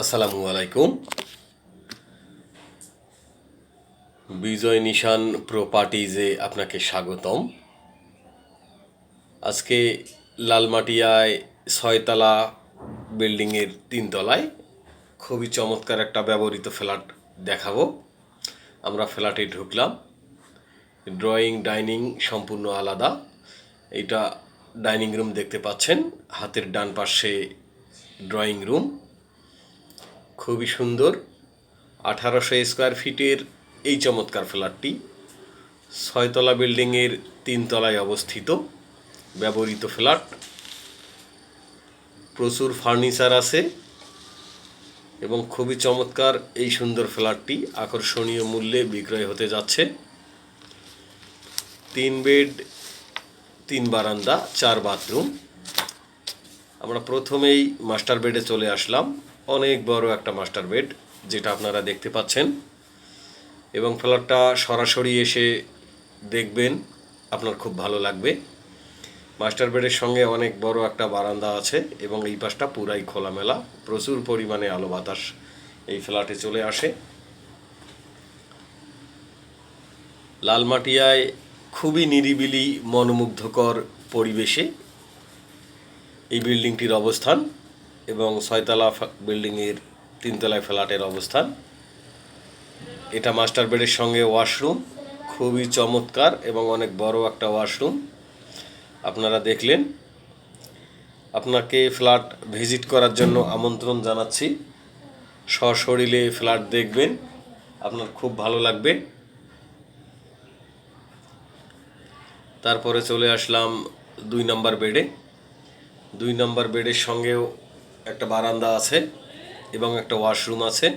আসসালামু আলাইকুম। বিজয় নিশান প্রপার্টিজে আপনাকে স্বাগতম। আজকে লালমাটিয়ায় ছয়তলা বিল্ডিংয়ের তিনতলায় খুবই চমৎকার একটা ব্যবহৃত ফ্ল্যাট দেখাবো। আমরা ফ্ল্যাটে ঢুকলাম। ড্রয়িং, ডাইনিং সম্পূর্ণ আলাদা। এটা ডাইনিং রুম দেখতে পাচ্ছেন। হাতের ডান পাশে ড্রয়িং রুম। খুবই সুন্দর। আঠারোশো স্কোয়ার ফিটের এই চমৎকার ফ্ল্যাটটি ছয়তলা বিল্ডিংয়ের তিনতলায় অবস্থিত। ব্যবহৃত ফ্ল্যাট। প্রচুর ফার্নিচার আছে এবং খুবই চমৎকার এই সুন্দর ফ্ল্যাটটি আকর্ষণীয় মূল্যে বিক্রয় হতে যাচ্ছে। তিন বেড, তিন বারান্দা, চার বাথরুম। আমরা প্রথমেই মাস্টার বেডে চলে আসলাম। অনেক বড় একটা মাস্টার বেড, যেটা আপনারা দেখতে পাচ্ছেন। এবং ফ্ল্যাটটা সরাসরি এসে দেখবেন, আপনার খুব ভালো লাগবে। মাস্টার বেডের সঙ্গে অনেক বড় একটা বারান্দা আছে এবং এই পাশটা পুরাই খোলামেলা। প্রচুর পরিমাণে আলো বাতাস এই ফ্ল্যাটে চলে আসে। লালমাটিয়ায় খুবই নিরিবিলি, মনোমুগ্ধকর পরিবেশে এই বিল্ডিংটির অবস্থান। এবং ছয়তলা বিল্ডিংয়ের তিনতলায় ফ্ল্যাটের অবস্থান। এটা মাস্টার বেডের সঙ্গে ওয়াশরুম, খুবই চমৎকার এবং অনেক বড় একটা ওয়াশরুম। আপনারা দেখলেন। আপনাকে ফ্ল্যাট ভিজিট করার জন্য আমন্ত্রণ জানাচ্ছি। সশরীরে ফ্ল্যাট দেখবেন। আপনার খুব ভালো লাগবে। তারপরে চলে আসলাম দুই নম্বর বেডে। দুই নম্বর বেডের সঙ্গেও একটা বারান্দা আছে এবং একটা ওয়াশরুম আছে।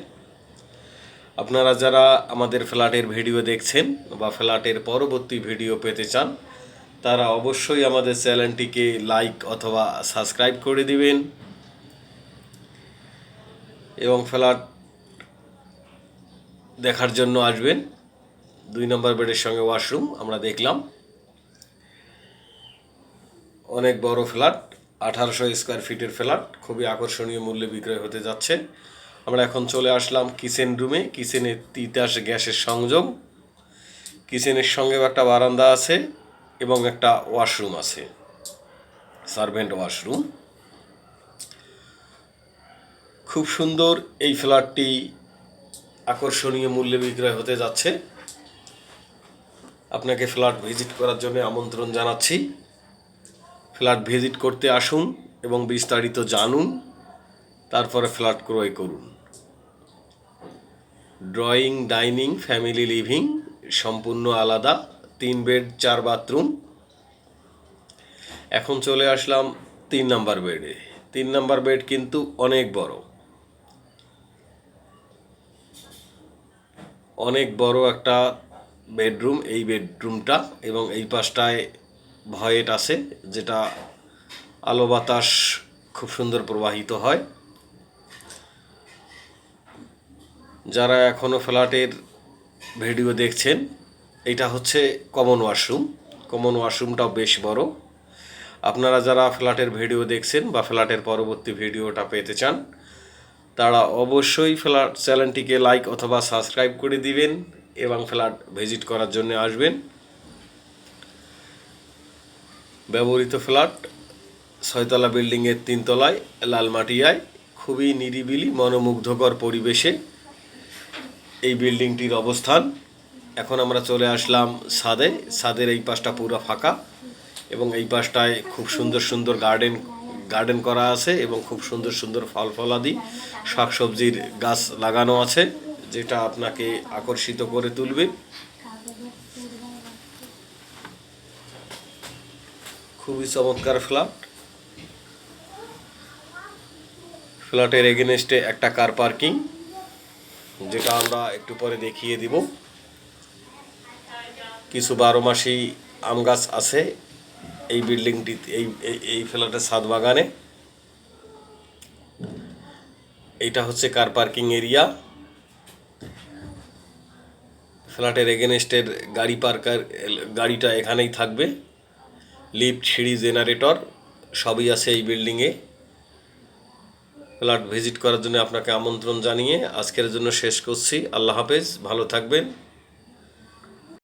আপনারা যারা আমাদের ফ্ল্যাটের ভিডিও দেখছেন বা ফ্ল্যাটের পরবর্তী ভিডিও পেতে চান, তারা অবশ্যই আমাদের চ্যানেলটিকে লাইক অথবা সাবস্ক্রাইব করে দিবেন। এবং ফ্ল্যাট দেখার জন্য আসবেন। দুই নম্বর বেডের সঙ্গে ওয়াশরুম আমরা দেখলাম। অনেক বড় ফ্ল্যাট। আঠারোশো স্কোয়ার ফিটের ফ্ল্যাট, খুবই আকর্ষণীয় মূল্যে বিক্রয় হতে যাচ্ছে। আমরা এখন চলে আসলাম কিচেন রুমে। কিচেনে তিতাস গ্যাসের সংযোগ। কিচেনের সঙ্গেও একটা বারান্দা আছে এবং একটা ওয়াশরুম আছে। Servant washroom. খুব সুন্দর এই ফ্ল্যাটটি আকর্ষণীয় মূল্যে বিক্রয় হতে যাচ্ছে। আপনাকে ফ্ল্যাট ভিজিট করার জন্য আমন্ত্রণ জানাচ্ছি। ফ্ল্যাট ভিজিট করতে আসুন এবং বিস্তারিত জানুন, তারপরে ফ্ল্যাট ক্রয় করুন। ড্রয়িং, ডাইনিং, ফ্যামিলি লিভিং সম্পূর্ণ আলাদা, তিন বেড, চার বাথরুম। এখন চলে আসলাম তিন নাম্বার বেডে। তিন নাম্বার বেড কিন্তু অনেক বড়। অনেক বড় একটা বেডরুম, এই বেডরুমটা এবং এই পাশটায় ভয়েট আছে, যেটা আলো বাতাস খুব সুন্দর প্রবাহিত হয়। যারা এখনও ফ্ল্যাটের ভিডিও দেখছেন, এটা হচ্ছে কমন ওয়াশরুম। কমন ওয়াশরুমটাও বেশ বড়। আপনারা যারা ফ্ল্যাটের ভিডিও দেখছেন বা ফ্ল্যাটের পরবর্তী ভিডিওটা পেতে চান, তারা অবশ্যই ফ্ল্যাট চ্যানেলটিকে লাইক অথবা সাবস্ক্রাইব করে দিবেন এবং ফ্ল্যাট ভিজিট করার জন্য আসবেন। ব্যবহৃত ফ্ল্যাট, ছয়তলা বিল্ডিংয়ের তিনতলায় লালমাটিয়ায় খুবই নিরিবিলি, মনোমুগ্ধকর পরিবেশে এই বিল্ডিংটির অবস্থান। এখন আমরা চলে আসলাম ছাদে ছাদের এই পাশটা পুরো ফাঁকা এবং এই পাশটায় খুব সুন্দর সুন্দর গার্ডেন গার্ডেন করা আছে এবং খুব সুন্দর সুন্দর ফল ফলাদি শাকসবজির গাছ লাগানো আছে, যেটা আপনাকে আকর্ষিত করে তুলবে। খুবই চমৎকার ফ্ল্যাট। ফ্ল্যাটের এগেনস্টে একটা কার পার্কিং যেটা আমরা একটু পরে দেখিয়ে দিব। কিছু বারো মাসি আম গাছ আছে এই বিল্ডিংটি এই, এই- ফ্ল্যাটের ছাদ বাগানে। এইটা হচ্ছে কার পার্কিং এরিয়া ফ্ল্যাটের এগেনস্টের গাড়ি পার্কার গাড়িটা এখানেই থাকবে। লিফট সিঁড়ি জেনারেটর সবই আছে এই বিল্ডিংয়ে। ফ্ল্যাট ভিজিট করার জন্য আপনাকে আমন্ত্রণ জানিয়ে আজকের জন্য শেষ করছি। আল্লাহ হাফেজ, ভালো থাকবেন।